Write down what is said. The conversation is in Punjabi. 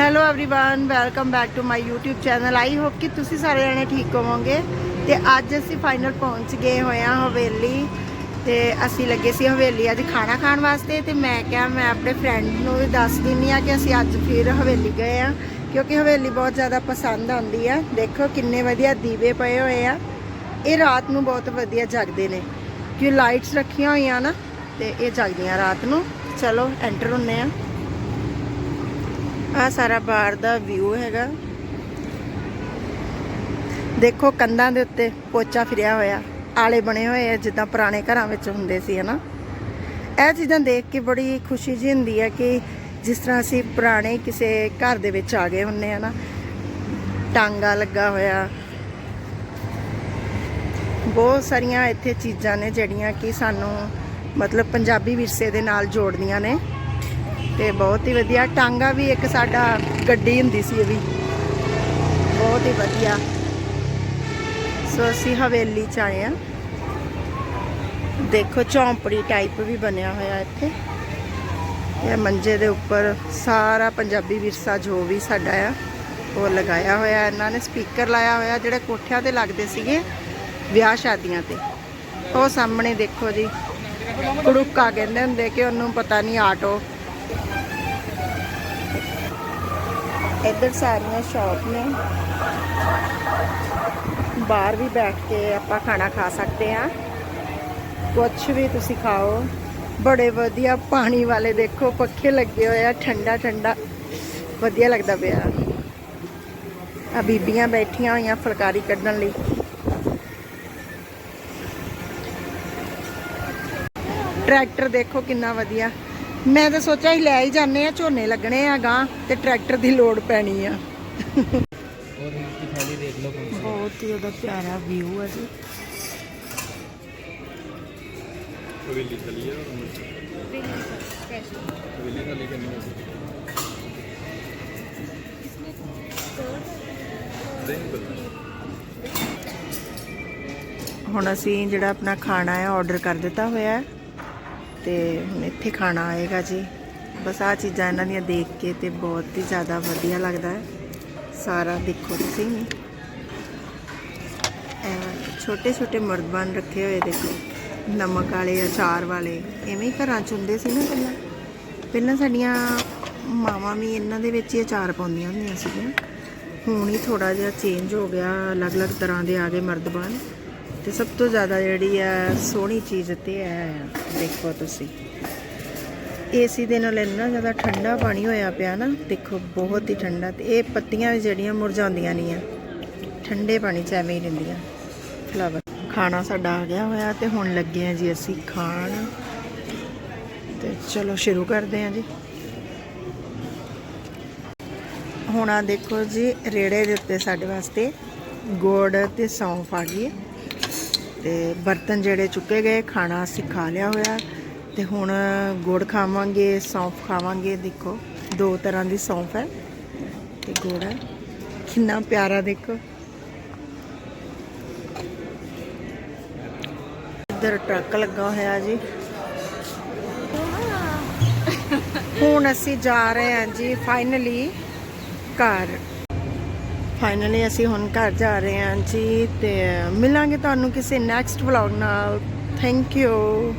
hello everyone welcome back to my YouTube channel I hope ਕਿ ਤੁਸੀਂ ਸਾਰੇ ਜਣੇ ਠੀਕ ਹੋਵੋਗੇ ਤੇ ਅੱਜ ਅਸੀਂ ਫਾਈਨਲ ਪਹੁੰਚ ਗਏ ਹੋਏ ਹਾਂ ਹਵੇਲੀ ਤੇ ਅਸੀਂ ਲੱਗੇ ਸੀ ਹਵੇਲੀ ਅੱਜ ਖਾਣਾ ਖਾਣ ਵਾਸਤੇ ਤੇ ਮੈਂ ਕਿਹਾ ਮੈਂ ਆਪਣੇ ਫਰੈਂਡ ਨੂੰ ਵੀ ਦੱਸ ਦਿੰਨੀ ਆ ਕਿ ਅਸੀਂ ਅੱਜ ਫਿਰ ਹਵੇਲੀ ਗਏ ਆ ਕਿਉਂਕਿ ਹਵੇਲੀ ਬਹੁਤ ਜ਼ਿਆਦਾ ਪਸੰਦ ਆਉਂਦੀ ਆ ਦੇਖੋ ਕਿੰਨੇ ਵਧੀਆ ਦੀਵੇ ਪਏ ਹੋਏ ਆ ਇਹ ਰਾਤ ਨੂੰ ਬਹੁਤ ਵਧੀਆ ਜਗਦੇ ਨੇ ਕਿ ਲਾਈਟਸ ਰੱਖੀਆਂ ਹੋਈਆਂ ਨਾ ਤੇ ਇਹ ਜਗਦੀਆਂ ਰਾਤ ਨੂੰ ਚਲੋ ਐਂਟਰ ਹੁੰਨੇ ਆ ਆ ਸਾਰਾ ਬਾਹਰ ਦਾ ਵਿਊ ਹੈਗਾ। ਦੇਖੋ ਕੰਧਾਂ ਦੇ ਉੱਤੇ ਪੋਚਾ ਫਿਰਿਆ ਹੋਇਆ। ਆਲੇ ਬਣੇ ਹੋਏ ਆ, ਜਿੱਦਾਂ ਪੁਰਾਣੇ ਘਰਾਂ ਵਿੱਚ ਹੁੰਦੇ ਸੀ, ਹਨਾ। ਇਹ ਚੀਜ਼ਾਂ ਦੇਖ ਕੇ ਬੜੀ ਖੁਸ਼ੀ ਜੀ ਹੁੰਦੀ ਹੈ ਕਿ ਜਿਸ ਤਰ੍ਹਾਂ ਅਸੀਂ ਪੁਰਾਣੇ ਕਿਸੇ ਘਰ ਦੇ ਵਿੱਚ ਆ ਗਏ ਹੁੰਨੇ ਆ ਨਾ ਟਾਂਗਾ ਲੱਗਾ ਹੋਇਆ। ਬਹੁਤ ਸਾਰੀਆਂ ਇੱਥੇ ਚੀਜ਼ਾਂ ਨੇ ਜਿਹੜੀਆਂ ਕਿ ਸਾਨੂੰ ਮਤਲਬ ਪੰਜਾਬੀ ਵਿਰਸੇ ਦੇ ਨਾਲ ਜੋੜਦੀਆਂ ਨੇ। ਤੇ ਬਹੁਤ ਹੀ ਵਧੀਆ। ਟਾਂਗਾ ਵੀ ਇੱਕ ਸਾਡਾ ਗੱਡੀ ਹੁੰਦੀ ਸੀ ਇਹ ਵੀ। ਬਹੁਤ ਹੀ ਵਧੀਆ। ਸੋ ਅਸੀਂ ਹਵੇਲੀ ਚ ਆਏ ਆ ਦੇਖੋ ਝੌਂਪੜੀ ਟਾਈਪ ਵੀ ਬਣਿਆ ਹੋਇਆ ਇੱਥੇ। ਇਹ ਮੰਜੇ ਦੇ ਉੱਪਰ ਸਾਰਾ ਪੰਜਾਬੀ ਵਿਰਸਾ ਜੋ ਵੀ ਸਾਡਾ ਆ, ਉਹ ਲਗਾਇਆ ਹੋਇਆ। ਇਹਨਾਂ ਨੇ ਸਪੀਕਰ ਲਾਇਆ ਹੋਇਆ, ਜਿਹੜੇ ਕੋਠਿਆਂ ਤੇ ਲੱਗਦੇ ਸੀਗੇ ਵਿਆਹ ਸ਼ਾਦੀਆਂ ਤੇ। ਉਹ ਸਾਹਮਣੇ ਦੇਖੋ ਜੀ। ਕੁੜੁੱਕਾ ਕਹਿੰਦੇ ਹੁੰਦੇ ਕਿ ਉਹਨੂੰ ਪਤਾ ਨਹੀਂ ਆਟੋ ਇੱਧਰ ਸਾਰੀਆਂ ਸ਼ਾਪ ਨੇ। ਬਾਹਰ ਵੀ ਬੈਠ ਕੇ ਆਪਾਂ ਖਾਣਾ ਖਾ ਸਕਦੇ ਆ ਕੁਝ ਵੀ ਤੁਸੀਂ ਖਾਓ। ਬੜੇ ਵਧੀਆ ਪਾਣੀ ਵਾਲੇ ਦੇਖੋ, ਪੱਖੇ ਲੱਗੇ ਹੋਏ ਆ, ਠੰਡਾ ਠੰਡਾ। ਵਧੀਆ ਲੱਗਦਾ ਪਿਆ। ਆ ਬੀਬੀਆਂ ਬੈਠੀਆਂ ਹੋਈਆਂ ਫੁਲਕਾਰੀ ਕੱਢਣ ਲਈ। ਟਰੈਕਟਰ ਦੇਖੋ ਕਿੰਨਾ ਵਧੀਆ। ਮੈਂ ਤਾਂ ਸੋਚਿਆ ਹੀ ਲੈ ਹੀ ਜਾਂਦੇ ਆ ਝੋਨੇ ਲੱਗਣੇ ਆ ਗਾਂ ਤੇ ਟਰੈਕਟਰ ਦੀ ਲੋੜ ਪੈਣੀ ਆ। ਬਹੁਤ ਹੀ ਉਹਦਾ ਪਿਆਰਾ ਵਿਊ ਆ ਜੀ। ਹੁਣ ਅਸੀਂ ਜਿਹੜਾ ਆਪਣਾ ਖਾਣਾ ਹੈ ਆਰਡਰ ਕਰ ਦਿੱਤਾ ਹੋਇਆ ਹੈ। ਤੇ ਹੁਣ ਇੱਥੇ ਖਾਣਾ ਆਏਗਾ ਜੀ। ਬਸ ਆ ਚੀਜ਼ਾਂ ਇਹਨਾਂ ਦੀਆਂ ਦੇਖ ਕੇ ਤੇ ਬਹੁਤ ਹੀ ਜ਼ਿਆਦਾ ਵਧੀਆ ਲੱਗਦਾ ਹੈ। ਸਾਰਾ ਦੇਖੋ ਤੁਸੀਂ ਛੋਟੇ ਛੋਟੇ ਮਰਦਬਾਨ ਰੱਖੇ ਹੋਏ ਦੇਖੋ। ਨਮਕ ਵਾਲੇ ਅਚਾਰ ਵਾਲੇ। ਐਵੇਂ ਹੀ ਘਰਾਂ ਚ ਹੁੰਦੇ ਸੀ ਨਾ ਪਹਿਲਾਂ। ਪਹਿਲਾਂ ਸਾਡੀਆਂ ਮਾਵਾਂ ਵੀ ਇਹਨਾਂ ਦੇ ਵਿੱਚ ਹੀ ਅਚਾਰ ਪਾਉਂਦੀਆਂ ਹੁੰਦੀਆਂ ਸੀਗੀਆਂ। ਹੁਣ ਹੀ ਥੋੜਾ ਜਿਹਾ ਚੇਂਜ ਹੋ ਗਿਆ। ਅਲੱਗ-ਅਲੱਗ ਤਰ੍ਹਾਂ ਦੇ ਆ ਗਏ ਮਰਦਬਾਨ ਤੇ ਸਭ ਤੋਂ ਜ਼ਿਆਦਾ ਜਿਹੜੀ ਆ, ਸੋਹਣੀ ਚੀਜ਼ ਤੇ ਹੈ ਦੇਖੋ ਤੁਸੀਂ। ਏਸੀ ਦੇ ਨਾਲ ਇੰਨਾ ਜ਼ਿਆਦਾ ਠੰਡਾ ਪਾਣੀ ਹੋਇਆ ਪਿਆ ਨਾ, ਦੇਖੋ ਬਹੁਤ ਹੀ ਠੰਡਾ ਤੇ ਇਹ ਪੱਤੀਆਂ ਵੀ ਜਿਹੜੀਆਂ ਮੁਰਝਾਉਂਦੀਆਂ ਨਹੀਂ ਆ। ਠੰਡੇ ਪਾਣੀ 'ਚ ਐਵੇਂ ਹੀ ਰਹਿੰਦੀਆਂ। ਫਲਾਵਰ। ਖਾਣਾ ਸਾਡਾ ਆ ਗਿਆ ਹੋਇਆ ਤੇ ਹੁਣ ਲੱਗੇ ਆ ਜੀ ਅਸੀਂ ਖਾਣ। ਤੇ ਚਲੋ ਸ਼ੁਰੂ ਕਰਦੇ ਆ ਜੀ। ਹੁਣ ਆ ਦੇਖੋ ਜੀ, ਰੇੜੇ ਦੇ ਉੱਤੇ ਸਾਡੇ ਵਾਸਤੇ ਗੁੜ ਤੇ ਸੌਂਫ ਆ ਗਈ ਹੈ। ਤੇ ਬਰਤਨ ਜਿਹੜੇ ਚੁੱਕੇ ਗਏ ਖਾਣਾ ਅਸੀਂ ਖਾ ਲਿਆ ਹੋਇਆ। ਤੇ ਹੁਣ ਗੁੜ ਖਾਵਾਂਗੇ ਸੌਂਫ ਖਾਵਾਂਗੇ। ਦੇਖੋ ਦੋ ਤਰ੍ਹਾਂ ਦੀ ਸੌਂਫ ਹੈ ਤੇ ਗੁੜ ਹੈ। ਕਿੰਨਾ ਪਿਆਰਾ ਦੇਖੋ। ਇੱਧਰ ਟਰੱਕ ਲੱਗਾ ਹੋਇਆ ਜੀ। ਹੁਣ ਅਸੀਂ ਜਾ ਰਹੇ ਹਾਂ ਜੀ ਫਾਈਨਲੀ ਘਰ। ਫਾਈਨਲੀ ਅਸੀਂ ਹੁਣ ਘਰ ਜਾ ਰਹੇ ਹਾਂ ਜੀ ਤੇ ਮਿਲਾਂਗੇ ਤੁਹਾਨੂੰ ਕਿਸੇ ਨੈਕਸਟ ਵਲੌਗ ਨਾਲ। Thank you